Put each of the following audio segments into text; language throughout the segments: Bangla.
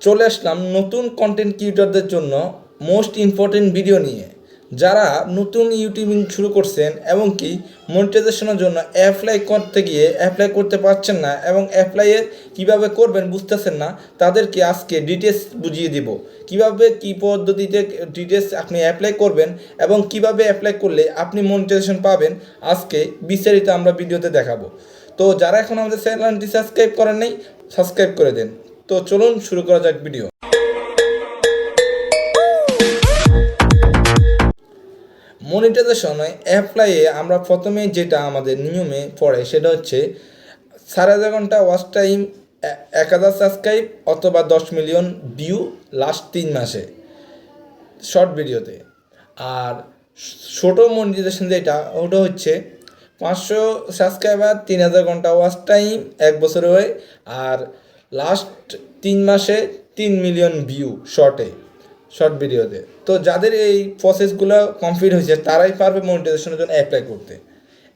চলে আসলাম নতুন কন্টেন্ট ক্রিয়েটরদের জন্য মোস্ট ইম্পর্টেন্ট ভিডিও নিয়ে। যারা নতুন ইউটিউবিং শুরু করছেন এবং কি মনিটাইজেশনের জন্য অ্যাপ্লাই করতে গিয়ে অ্যাপ্লাই করতে পারছেন না এবং অ্যাপ্লাইয়ের কীভাবে করবেন বুঝতেছেন না, তাদেরকে আজকে ডিটেলস বুঝিয়ে দিব। কীভাবে, কি পদ্ধতিতে ডিটেলস আপনি অ্যাপ্লাই করবেন এবং কীভাবে অ্যাপ্লাই করলে আপনি মনিটাইজেশন পাবেন, আজকে বিস্তারিত আমরা ভিডিওতে দেখাবো। তো যারা এখন আমাদের চ্যানেলটি সাবস্ক্রাইব করেন নাই সাবস্ক্রাইব করে দেন। তো চলুন শুরু করা যাক ভিডিও। মনিটাইজেশন অ্যাপ্লাইয়ে আমরা প্রথমে যেটা আমাদের নিয়মে পড়ে সেটা হচ্ছে সাড়ে হাজার ঘণ্টা ওয়াচ টাইম এক হাজার সাবস্ক্রাইব অথবা দশ মিলিয়ন ভিউ লাস্ট তিন মাসে। শর্ট ভিডিওতে আর ছোটো মনিটাইজেশন যেটা, ওটা হচ্ছে পাঁচশো সাবস্ক্রাইবার তিন হাজার ঘণ্টা ওয়াচ টাইম এক বছরে হয়। আর লাস্ট তিন মাসে তিন মিলিয়ন ভিউ শর্টে শর্ট ভিডিওতে তো যাদের এই প্রসেসগুলো কমপ্লিট হয়েছে, তারাই পারবে মনিটাইজেশনের জন্য অ্যাপ্লাই করতে।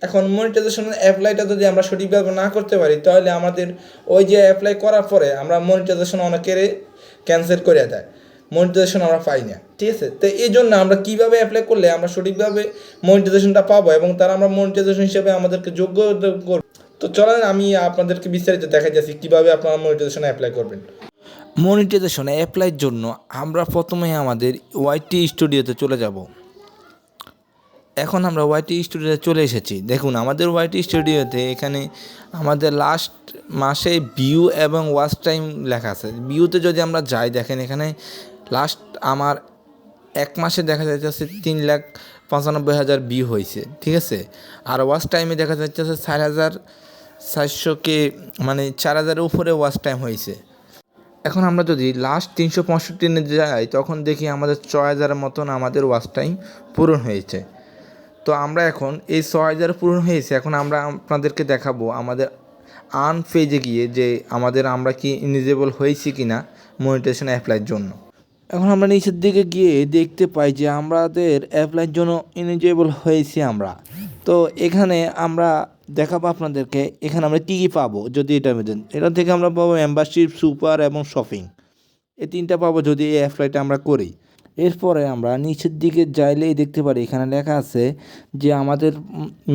এখন মনিটাইজেশনের অ্যাপ্লাইটা যদি আমরা সঠিকভাবে না করতে পারি, তাহলে আমাদের ওই যে অ্যাপ্লাই করার পরে আমরা মনিটাইজেশন অনেকের ক্যান্সেল করে দেয়। মনিটাইজেশন আমরা পাই না, ঠিক আছে? তো এই জন্য আমরা কীভাবে অ্যাপ্লাই করলে আমরা সঠিকভাবে মনিটাইজেশনটা পাবো এবং তারা আমরা মনিটাইজেশন হিসেবে আমাদেরকে যোগ্য করবে? তো চলেন আমি আপনাদেরকে বিস্তারিত দেখা যাচ্ছি, কীভাবে আপনারা মনিটাইজেশনে অ্যাপ্লাই করবেন। মনিটাইজেশন অ্যাপ্লাইয়ের জন্য আমরা প্রথমে আমাদের ওয়াইটি স্টুডিওতে চলে যাব। এখন আমরা ওয়াইটি স্টুডিওতে চলে এসেছি। দেখুন, আমাদের ওয়াইটি স্টুডিওতে এখানে আমাদের লাস্ট মাসে ভিউ এবং ওয়াচ টাইম লেখা আছে। ভিউতে যদি আমরা যাই, দেখেন এখানে লাস্ট আমার এক মাসে দেখা যাচ্ছে তিন লাখ পঁচানব্বই হাজার ভিউ হয়েছে ঠিক আছে? আর ওয়াচ টাইমে দেখা যাচ্ছে চার হাজার চারশোকে মানে চার হাজারের উপরে ওয়াচ টাইম হয়েছে। এখন আমরা যদি লাস্ট তিনশো পঁয়ষট্টি যাই, তখন দেখি আমাদের ছয় হাজারের মতন আমাদের ওয়াচ টাইম পূরণ হয়েছে। তো আমরা এখন এই ছয় হাজার পূরণ হয়েছে, এখন আমরা আপনাদেরকে দেখাবো আমাদের আর্ন পেজে গিয়ে যে আমাদের আমরা কি ইলিজিবল হয়েছি কি না মনিটেশন অ্যাপ্লাইয়ের জন্য। এখন আমরা নিচের দিকে গিয়ে দেখতে পাই যে আমাদের অ্যাপ্লাইয়ের জন্য ইলিজিবল হয়েছি আমরা। তো এখানে আমরা দেখাবো আপনাদেরকে, এখানে আমরা কী কী পাবো, যদি এটা দেন এটা থেকে আমরা পাবো মেম্বারশিপ সুপার এবং শপিং এই তিনটা পাবো যদি এই অ্যাপ্লাইটা আমরা করি। এরপরে আমরা নিচের দিকে যাইলেই দেখতে পারি, এখানে লেখা আছে যে আমাদের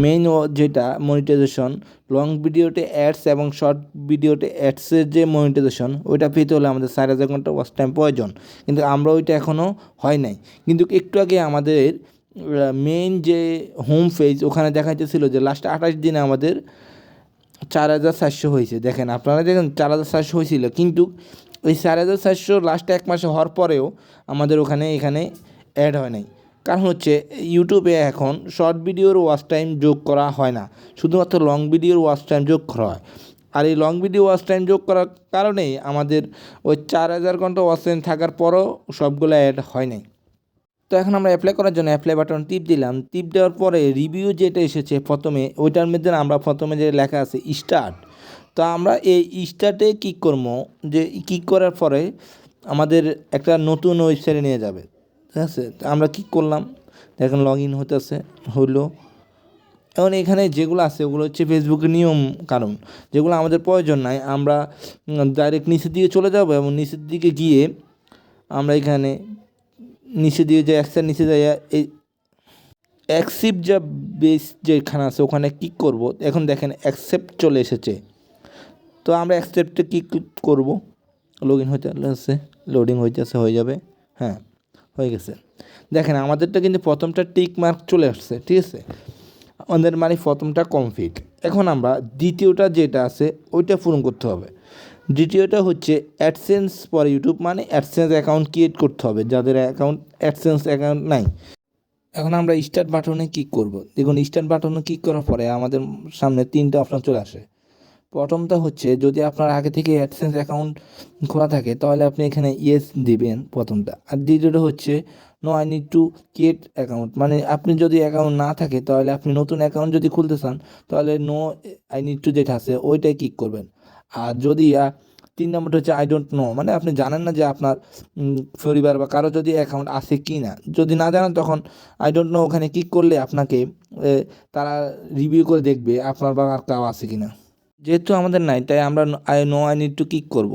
মেইন যেটা মনিটাইজেশন লং ভিডিওতে অ্যাডস এবং শর্ট ভিডিওতে অ্যাডসের যে মনিটাইজেশন ওইটা পেতে হলে আমাদের চার হাজার ঘণ্টা ওয়াচ টাইম প্রয়োজন। কিন্তু আমরা ওইটা এখনও হয় নাই। কিন্তু একটু আগে আমাদের মেইন যে হোম পেজ ওখানে দেখা যাচ্ছিল যে লাস্ট আঠাশ দিনে আমাদের চার হাজার চারশো হয়েছে। দেখেন, আপনারা দেখেন চার হাজার চারশো হয়েছিল, কিন্তু ওই চার হাজার চারশো লাস্ট এক মাসে হওয়ার পরেও আমাদের ওখানে, এখানে অ্যাড হয় নাই। কারণ হচ্ছে ইউটিউবে এখন শর্ট ভিডিওর ওয়াচ টাইম যোগ করা হয় না, শুধুমাত্র লং ভিডিওর ওয়াচ টাইম যোগ করা হয়। আর এই লং ভিডিও ওয়াচ টাইম যোগ করার কারণেই আমাদের ওই চার হাজার ঘণ্টা ওয়াচ টাইম থাকার পরও সবগুলো অ্যাড হয় নাই। তো এখন আমরা অ্যাপ্লাই করার জন্য অ্যাপ্লাই বাটন টিপ দিলাম। টিপ দেওয়ার পরে রিভিউ যেটা এসেছে প্রথমে, ওইটার মধ্যে আমরা প্রথমে যে লেখা আছে স্টার্ট তো আমরা এই স্টার্টে ক্লিক করব। যে ক্লিক করার পরে আমাদের একটা নতুন ওয়েবসাইটে নিয়ে যাবে। ঠিক আছে? আমরা ক্লিক করলাম। দেখেন লগ ইন হতেছে হলো এখন এখানে যেগুলো আছে, ওগুলো হচ্ছে ফেসবুকের নিয়ম কারণ যেগুলো আমাদের প্রয়োজন নাই, আমরা ডাইরেক্ট নিচের দিকে চলে যাব এবং নিচের দিকে গিয়ে আমরা এখানে নিচে দিয়ে যে একসাথে নিচে যাই এই অ্যাকসেপ্ট যা বেস যেখানে আছে, ওখানে ক্লিক করব? এখন দেখেন অ্যাকসেপ্ট চলে এসেছে। তো আমরা অ্যাকসেপ্টে ক্লিক করব? লগ ইন হতে আসছে লোডিং হইতেছে হয়ে যাবে। হ্যাঁ হয়ে গেছে। দেখেন, আমাদেরটা কিন্তু প্রথমটা টিক মার্ক চলে আসছে, ঠিক আছে? আমাদের মানে প্রথমটা কমপ্লিট এখন আমরা দ্বিতীয়টা যেটা আছে, ওইটা পূরণ করতে হবে। দ্বিতীয়টা হচ্ছে অ্যাডসেন্স পর ইউটিউব মানে অ্যাডসেন্স অ্যাকাউন্ট ক্রিয়েট করতে হবে, যাদের অ্যাকাউন্ট অ্যাডসেন্স অ্যাকাউন্ট নাই। এখন আমরা স্টার্ট বাটনে ক্লিক করব। দেখুন স্টার্ট বাটনে ক্লিক করার পরে আমাদের সামনে তিনটা অপশান চলে আসে। প্রথমটা হচ্ছে, যদি আপনার আগে থেকে অ্যাডসেন্স অ্যাকাউন্ট খোলা থাকে, তাহলে আপনি এখানে ইয়েস দিবেন প্রথমটা। আর দ্বিতীয়টা হচ্ছে no I need to create account মানে আপনি যদি অ্যাকাউন্ট না থাকে, তাহলে আপনি নতুন অ্যাকাউন্ট যদি খুলতে চান, তাহলে নো আই নিড টু যেটা আছে ওইটাই ক্লিক করবেন। আর যদি তিন নম্বরটা হচ্ছে আই ডোন্ট নো মানে আপনি জানেন না যে আপনার পরিবার বা কারও যদি অ্যাকাউন্ট আছে কি না যদি না জানেন তখন আই ডোন্ট নো ওখানে ক্লিক করলে আপনাকে তারা রিভিউ করে দেখবে আপনার বা আর কাউ আছে কি না যেহেতু আমাদের নাই, তাই আমরা I know I need to click করব।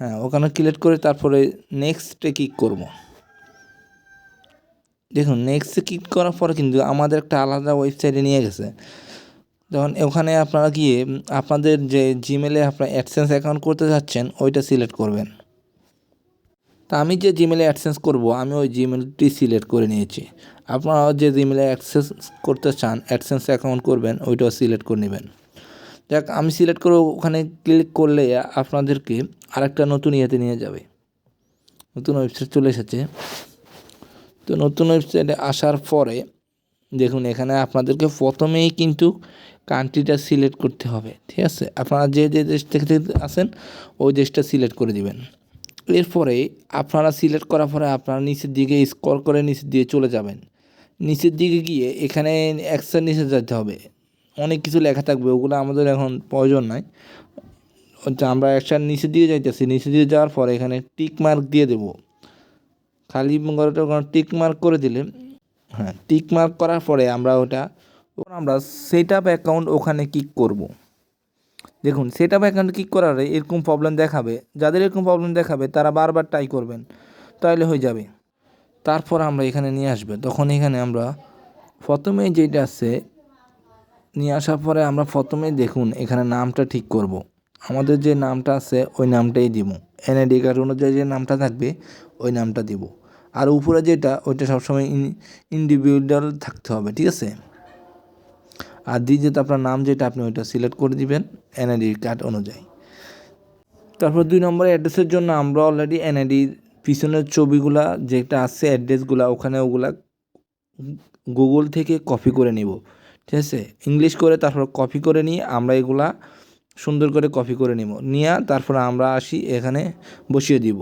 হ্যাঁ ওখানে ক্লিক করে তারপরে নেক্সটে ক্লিক করব। দেখুন নেক্সটে ক্লিক করার পরে কিন্তু আমাদের একটা আলাদা ওয়েবসাইটে নিয়ে গেছে। যখন ওখানে আপনারা গিয়ে আপনাদের যে জিমেলে আপনারা অ্যাডসেন্স অ্যাকাউন্ট করতে যাচ্ছেন, ওইটা সিলেক্ট করবেন। তা আমি যে জিমেলে অ্যাডসেন্স করব, আমি ওই জিমেলটি সিলেক্ট করে নিয়েছি। আপনারা যে জিমেলে অ্যাক্সেস করতে চান অ্যাডসেন্স অ্যাকাউন্ট করবেন, ওইটাও সিলেক্ট করে নেবেন। যাক, আমি সিলেক্ট করে ওখানে ক্লিক করলে আপনাদেরকে আরেকটা নতুন ইয়েতে নিয়ে যাবে। নতুন ওয়েবসাইট চলে এসেছে। তো নতুন ওয়েবসাইটে আসার পরে, দেখুন, এখানে আপনাদেরকে প্রথমেই কিন্তু কান্ট্রিটা সিলেক্ট করতে হবে, ঠিক আছে? আপনারা যে যে দেশ থেকে আসেন ওই দেশটা সিলেক্ট করে দিবেন। এরপরে আপনারা সিলেক্ট করার পরে আপনারা নিচের দিকে স্ক্রল করে নিচের দিকে চলে যাবেন। নিচের দিকে গিয়ে এখানে একশো নিচে যেতে হবে। অনেক কিছু লেখা থাকবে, ওগুলো আমাদের এখন প্রয়োজন নাই। আমরা একসাথে নিচের দিকে যাইতেছি, নিচের দিকে যাওয়ার পরে এখানে টিক মার্ক দিয়ে দেবো। খালি টিক মার্ক করে দিলে হ্যাঁ টিক মার্ক করার পরে আমরা ওটা আমরা সেট আপ অ্যাকাউন্ট ওখানে ক্লিক করব। দেখুন সেট আপ অ্যাকাউন্ট ক্লিক করার এরকম প্রবলেম দেখাবে। যাদের এরকম প্রবলেম দেখাবে, তারা বারবার ট্রাই করবেন। তাহলে হয়ে যাবে। তারপর আমরা এখানে নিয়ে আসবে। তখন এখানে আমরা প্রথমে যেটা আছে, নিয়ে আসার পরে আমরা প্রথমে দেখুন, এখানে নামটা ঠিক করব। আমাদের যে নামটা আছে, ওই নামটাই দিব। এনআইডি কার্ড অনুযায়ী যে নামটা থাকবে, ওই নামটা দিব। আর উপরে যেটা, ওইটা সবসময় ইন্ডিভিজুয়াল থাকতে হবে, ঠিক আছে? আর দ্বিতীয়ত আপনার নাম যেটা আপনি ওইটা সিলেক্ট করে দিবেন এনআইডি কার্ড অনুযায়ী। তারপর দুই নম্বর অ্যাড্রেসের জন্য আমরা অলরেডি এনআইডির পিছনের ছবিগুলা যেটা আছে অ্যাড্রেসগুলা ওখানে ওগুলা গুগল থেকে কপি করে নিব। ঠিক আছে? ইংলিশ করে তারপর কপি করে নিয়ে আমরা এগুলা সুন্দর করে কপি করে নিব। নিয়ে তারপর আমরা আসি এখানে বসিয়ে দিব।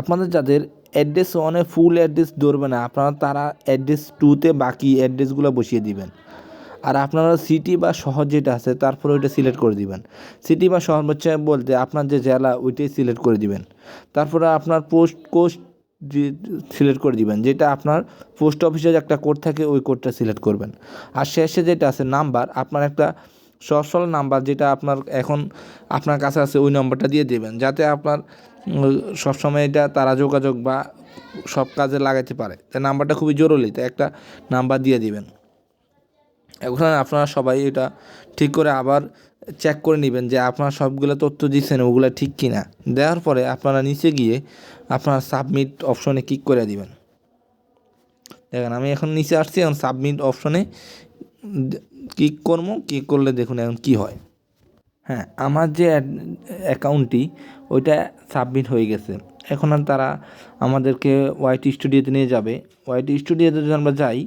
আপনাদের যাদের অ্যাড্রেস ওয়ানে ফুল অ্যাড্রেস ধরবে না, আপনারা তারা অ্যাড্রেস টুতে বাকি অ্যাড্রেসগুলো বসিয়ে দিবেন। আর আপনারা সিটি বা শহর যেটা আছে, তারপরে ওইটা সিলেক্ট করে দিবেন। সিটি বা শহর হচ্ছে বলতে আপনার যে জেলা, ওইটাই সিলেক্ট করে দিবেন। তারপরে আপনার পোস্ট কোস্ট সিলেক্ট করে দিবেন। যেটা আপনার পোস্ট অফিসে একটা কোড থাকে, ওই কোডটা সিলেক্ট করবেন। আর শেষে যেটা আছে নাম্বার আপনার একটা সহজ সরল নাম্বার যেটা আপনার এখন আপনার কাছে আছে, ওই নম্বরটা দিয়ে দেবেন। যাতে আপনার সবসময় এটা তারা যোগাযোগ বা সব কাজে লাগাতে পারে। তাই নাম্বারটা খুবই জরুরি তাই একটা নাম্বার দিয়ে দিবেন। এখন আপনারা সবাই এটা ঠিক করে আবার চেক করে নেবেন যে আপনার সবগুলো তথ্য দিচ্ছেন ওগুলো ঠিক কিনা। দেওয়ার পরে আপনারা নিচে গিয়ে আপনার সাবমিট অপশনে ক্লিক করে দিবেন। দেখেন, আমি এখন নিচে আসছি, এখন সাবমিট অপশনে ক্লিক করব ক্লিক করলে দেখুন এখন কি হয়। হ্যাঁ আমার যে অ্যাকাউন্টটি ওইটা সাবমিট হয়ে গেছে। এখন আর তারা আমাদেরকে ওয়াইটি স্টুডিওতে নিয়ে যাবে। ওয়াইটি স্টুডিওতে যদি আমরা যাই,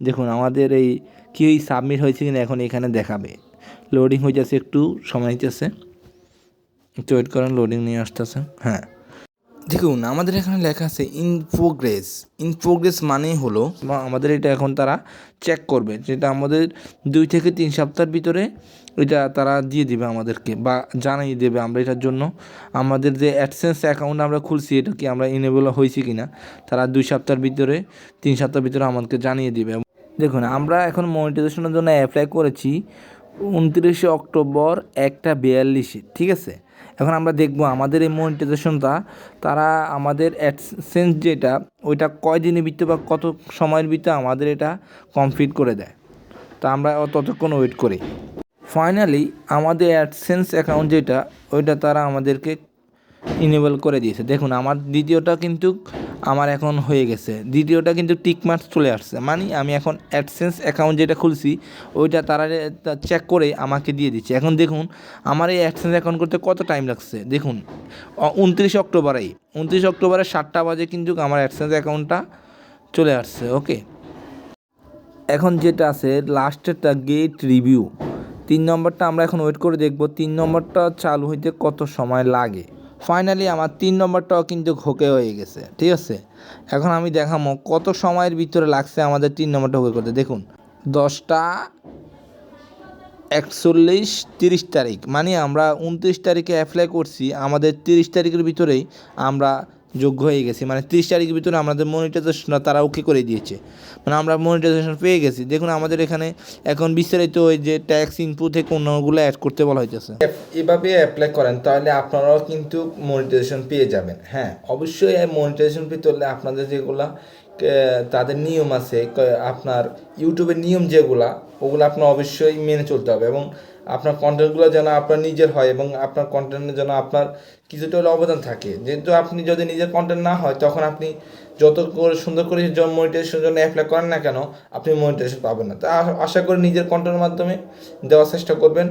দেখুন আমাদের এই কী সাবমিট হয়েছে কিনা এখন এখানে দেখাবে। লোডিং হয়ে যাচ্ছে একটু, সময় নিতেছে। একটু ওয়েট করেন লোডিং নিয়ে আসতেছে। হ্যাঁ। দেখুন, আমাদের এখানে লেখা আছে ইন প্রোগ্রেস ইন প্রোগ্রেস মানেই হলো আমাদের এটা এখন তারা চেক করবে। যেটা আমাদের দুই থেকে তিন সপ্তাহের ভিতরে এটা তারা দিয়ে দেবে আমাদেরকে, বা জানিয়ে দেবে আমরা এটার জন্য। আমাদের যে অ্যাডসেন্স অ্যাকাউন্ট আমরা খুলছি, এটা কি আমরা ইনেবল হয়েছি কি না তারা দুই সপ্তাহের ভিতরে, তিন সপ্তাহের ভিতরে আমাদেরকে জানিয়ে দিবে। দেখুন, আমরা এখন মনিটাইজেশনের জন্য অ্যাপ্লাই করেছি উনত্রিশে অক্টোবর একটা বিয়াল্লিশে, ঠিক আছে? এখন আমরা দেখব আমাদের এই মনিটাইজেশনটা তারা আমাদের অ্যাডসেন্স যেটা, ওইটা কয় দিনের ভিতরে বা কত সময়ের ভিতরে আমাদের এটা কমপ্লিট করে দেয়? তা আমরা ততক্ষণ ওয়েট করি। ফাইনালি আমাদের অ্যাডসেন্স অ্যাকাউন্ট যেটা, ওইটা তারা আমাদেরকে ইনেবল করে দিয়েছে। দেখুন, আমার দ্বিতীয়টা কিন্তু আমার এখন হয়ে গেছে। দ্বিতীয়টা কিন্তু টিকমার্ক চলে আসছে। মানে আমি এখন অ্যাডসেন্স অ্যাকাউন্ট যেটা খুলছি, ওইটা তারা চেক করে আমাকে দিয়ে দিচ্ছে। এখন দেখুন, আমার এই অ্যাডসেন্স অ্যাকাউন্ট করতে কত টাইম লাগছে? দেখুন উনত্রিশ অক্টোবরেই। উনত্রিশ অক্টোবরের সাতটা বাজে কিন্তু আমার অ্যাডসেন্স অ্যাকাউন্টটা চলে আসছে ওকে এখন যেটা আছে লাস্টেরটা গেট রিভিউ তিন নম্বরটা আমরা এখন ওয়েট করে দেখব। তিন নম্বরটা চালু হইতে কত সময় লাগে? ফাইনালি আমার তিন নম্বরটাও কিন্তু ঘোকে হয়ে গেছে, ঠিক আছে? এখন আমি দেখামো কত সময়ের ভিতরে লাগছে আমাদের তিন নম্বরটা হোকে করতে। দেখুন, দশটা একচল্লিশ তিরিশ তারিখ মানে আমরা উনত্রিশ তারিখে অ্যাপ্লাই করছি, আমাদের তিরিশ তারিখের ভিতরেই আমরা যোগ্য হয়ে গেছি। মানে তিরিশ তারিখের ভিতরে আমাদের মনিটাইজেশন তারা ওকে করে দিয়েছে। মানে আমরা মনিটাইজেশন পেয়ে গেছি। দেখুন আমাদের এখানে এখন বিস্তারিত ওই যে ট্যাক্স ইনপুট থেকে অন্যগুলো অ্যাড করতে বলা হইতেছে। এভাবে অ্যাপ্লাই করেন, তাহলে আপনারাও কিন্তু মনিটাইজেশন পেয়ে যাবেন। হ্যাঁ অবশ্যই মনিটাইজেশন পেতে হলে আপনাদের যেগুলা তাদের নিয়ম আছে আপনার ইউটিউবের নিয়ম যেগুলা, ওগুলো আপনার অবশ্যই মেনে চলতে হবে। এবং আপনার কন্টেন্টগুলো যেন আপনার নিজের হয় এবং আপনার কন্টেন্টের যেন আপনার কিছুটা হলে অবদান থাকে। যেহেতু আপনি যদি নিজের কন্টেন্ট না হয়, তখন আপনি যত করে সুন্দর করে মনিটাইজেশনের জন্য অ্যাপ্লাই করেন না কেন, আপনি মনিটাইজেশন পাবেন না। তা আশা করি নিজের কন্টেন্টের মাধ্যমে দেওয়ার চেষ্টা করবেন।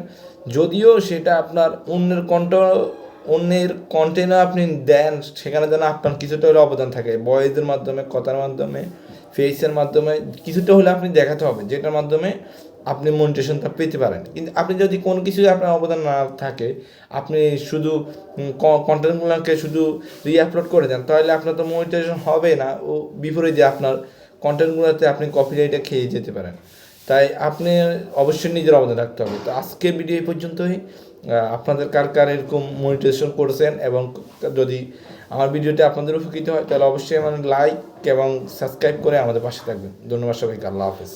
যদিও সেটা আপনার অন্যের কন্ট অন্যের কন্টেন্টও আপনি দেন, সেখানে যেন আপনার কিছুটা হলে অবদান থাকে। বয়েজের মাধ্যমে, কথার মাধ্যমে ফেসের মাধ্যমে, কিছুটা হলে আপনি দেখাতে হবে, যেটার মাধ্যমে আপনি মনিটেশনটা পেতে পারেন। কিন্তু আপনি যদি কোনো কিছু আপনার অবদান না থাকে, আপনি শুধু কন্টেন্টগুলোকে শুধু রিআপলোড করে দেন, তাহলে আপনার তো মনিটেশন হবে না। ও, বিপরীতে আপনার কন্টেন্টগুলোতে আপনি কপিরাইটে খেয়ে যেতে পারেন। তাই আপনি অবশ্যই নিজের অবদান রাখতে হবে। তো আজকের ভিডিও এই পর্যন্তই। আপনাদের কার কার এরকম মনিটেশন করেছেন এবং যদি আমার ভিডিওটা আপনাদের উপকৃত হয়, তাহলে অবশ্যই আমার লাইক এবং সাবস্ক্রাইব করে আমাদের পাশে থাকবেন। ধন্যবাদ সবাইকে। আল্লাহ হাফেজ।